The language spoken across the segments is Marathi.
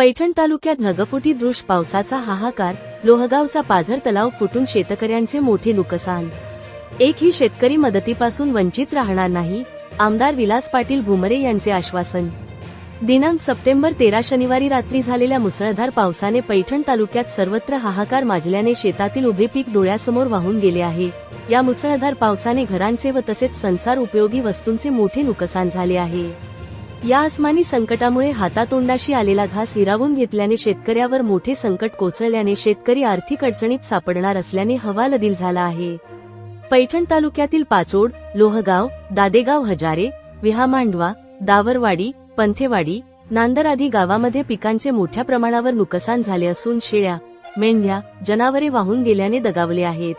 पैठण तालुक्यात ढगफुटी दृश पावसाचा हाहाकार लोहगावचा पाझर तलाव फुटून शेतकऱ्यांचे मोठे नुकसान. एकही शेतकरी मदतीपासून वंचित राहणार नाही आमदार विलास पाटील भुमरे यांचे आश्वासन. दिनांक सप्टेंबर तेरा शनिवारी रात्री झालेल्या मुसळधार पावसाने पैठण तालुक्यात सर्वत्र हाहाकार माजल्याने शेतातील उभे पीक डोळ्यासमोर वाहून गेले आहे. या मुसळधार पावसाने घरांचे व तसेच संसार उपयोगी वस्तूंचे मोठे नुकसान झाले आहे. या आसमानी संकटामुळे हातातोंडाशी आलेला घास हिरावून घेतल्याने शेतकऱ्यावर मोठे संकट कोसळल्याने शेतकरी आर्थिक अडचणीत सापडणार असल्याने हवालदिल झाला आहे. पैठण तालुक्यातील पाचोड लोहगाव दादेगाव हजारे विहामांडवा दावरवाडी पंथेवाडी नांदर आदी गावामध्ये पिकांचे मोठ्या प्रमाणावर नुकसान झाले असून शेळ्या मेंढ्या जनावरे वाहून गेल्याने दगावले आहेत.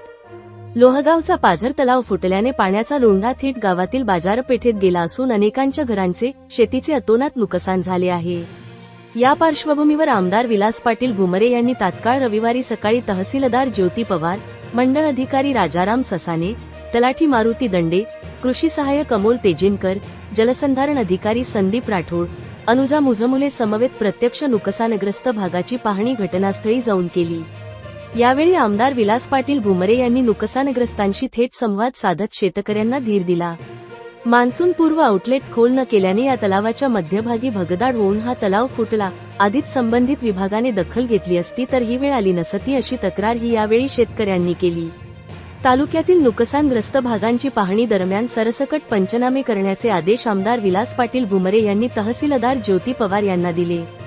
लोहगावचा पाझर तलाव फुटल्याने पाण्याचा लोंढा थेट गावातील बाजारपेठेत गेला असून अनेकांच्या घरांचे शेतीचे अतोनात नुकसान झाले आहे. या पार्श्वभूमीवर आमदार विलास पाटील भुमरे यांनी तात्काळ रविवारी सकाळी तहसीलदार ज्योती पवार मंडळ अधिकारी राजाराम ससाने तलाठी मारुती दंडे कृषी सहाय्यक अमोल तेजिनकर जलसंधारण अधिकारी संदीप राठोड अनुजा मुजमुले समवेत प्रत्यक्ष नुकसानग्रस्त भागाची पाहणी घटनास्थळी जाऊन केली. यावेळी आमदार विलास पाटील भुमरे यांनी नुकसानग्रस्तांशी थेट संवाद साधत शेतकऱ्यांना धीर दिला. मान्सून पूर्व आउटलेट खोल न केल्याने या तलावाच्या मध्यभागी भगदाड होऊन हा तलाव फुटला. आधीच संबंधित विभागाने दखल घेतली असती तर ही वेळ आली नसती अशी तक्रार ही यावेळी शेतकऱ्यांनी केली. तालुक्यातील नुकसानग्रस्त भागांची पाहणी दरम्यान सरसकट पंचनामे करण्याचे आदेश आमदार विलास पाटील भुमरे यांनी तहसीलदार ज्योती पवार यांना दिले.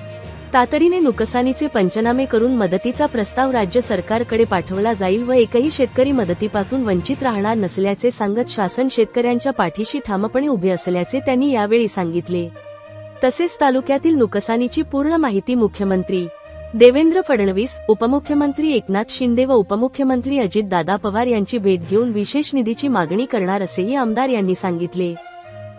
तातडीने नुकसानीचे पंचनामे करून मदतीचा प्रस्ताव राज्य सरकारकडे पाठवला जाईल व एकही शेतकरी मदतीपासून वंचित राहणार नसल्याचे सांगत शासन शेतकऱ्यांच्या पाठीशी ठामपणे उभे असल्याचे त्यांनी यावेळी सांगितले. तसेच तालुक्यातील नुकसानीची पूर्ण माहिती मुख्यमंत्री देवेंद्र फडणवीस उपमुख्यमंत्री एकनाथ शिंदे व उपमुख्यमंत्री अजितदादा पवार यांची भेट घेऊन विशेष निधीची मागणी करणार असेही आमदार यांनी सांगितले.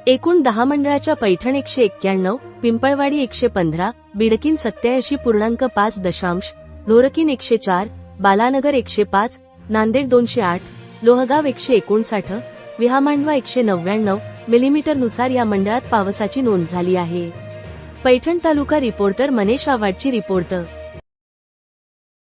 एकूण दहा मंडळाच्या पैठण एकशे एक्क्याण्णव पिंपळवाडी एकशे पंधरा बिडकीन सत्याऐंशी पूर्णांक पाच दशांश ढोरकीन एकशे चार बालानगर एकशे पाच नांदेड दोनशे आठ लोहगाव एकशे एकोणसाठ विहामांडवा एकशे नव्याण्णव मिलीमीटरनुसार या मंडळात पावसाची नोंद झाली आहे. पैठण तालुका रिपोर्टर मनेश आवाडची रिपोर्टर